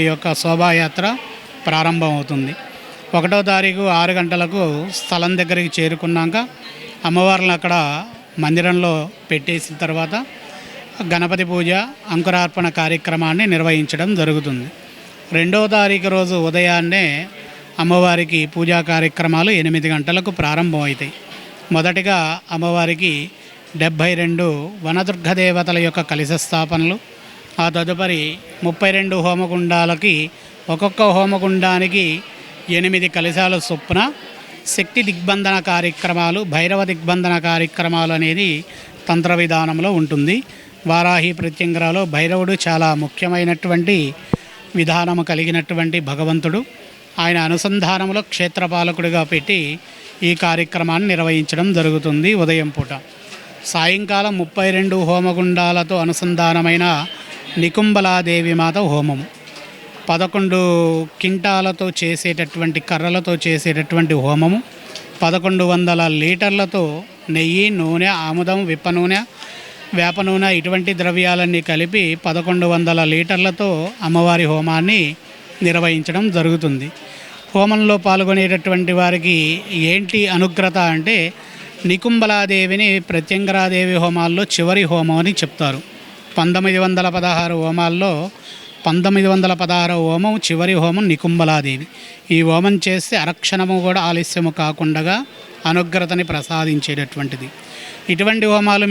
ఈ యొక్క శోభాయాత్ర ప్రారంభమవుతుంది. ఒకటో తారీఖు ఆరు గంటలకు స్థలం దగ్గరికి చేరుకున్నాక అమ్మవారిని అక్కడ మందిరంలో పెట్టేసిన తర్వాత గణపతి పూజ అంకురార్పణ కార్యక్రమాన్ని నిర్వహించడం జరుగుతుంది. రెండో తారీఖు రోజు ఉదయాన్నే అమ్మవారికి పూజా కార్యక్రమాలు ఎనిమిది గంటలకు ప్రారంభమవుతాయి. మొదటిగా అమ్మవారికి డెబ్భై రెండు వనదుర్గ దేవతల యొక్క కలిశ స్థాపనలు ఆ తదుపరి ముప్పై రెండు హోమగుండాలకి ఒక్కొక్క హోమగుండానికి ఎనిమిది కలశాల చొప్పున శక్తి దిగ్బంధన కార్యక్రమాలు భైరవ దిగ్బంధన కార్యక్రమాలు అనేది తంత్ర విధానంలో ఉంటుంది. వారాహి ప్రత్యంగరాలో భైరవుడు చాలా ముఖ్యమైనటువంటి విధానము కలిగినటువంటి భగవంతుడు. ఆయన అనుసంధానంలో క్షేత్రపాలకుడిగా పెట్టి ఈ కార్యక్రమాన్ని నిర్వహించడం జరుగుతుంది ఉదయం పూట. సాయంకాలం ముప్పై రెండు హోమగుండాలతో అనుసంధానమైన నికుంబలాదేవి మాత హోమం. పదకొండు కింటాలతో చేసేటటువంటి కర్రలతో చేసేటటువంటి హోమము. పదకొండు వందల లీటర్లతో నెయ్యి నూనె ఆముదం విప్ప నూనె వేప నూనె ఇటువంటి ద్రవ్యాలన్నీ కలిపి పదకొండు వందల లీటర్లతో అమ్మవారి హోమాన్ని నిర్వహించడం జరుగుతుంది. హోమంలో పాల్గొనేటటువంటి వారికి ఏంటి అనుగ్రత అంటే నికుంబలాదేవిని ప్రత్యంగరాదేవి హోమాల్లో చివరి హోమం అని చెప్తారు. పంతొమ్మిది వందల పదహారు హోమాల్లో పంతొమ్మిది వందల పదహారు హోమం చివరి హోమం నికుంబలాదేవి ఈ హోమం చేస్తే అరక్షణము కూడా ఆలస్యము కాకుండా అనుగ్రతని ప్రసాదించేటటువంటిది. ఇటువంటి హోమాలు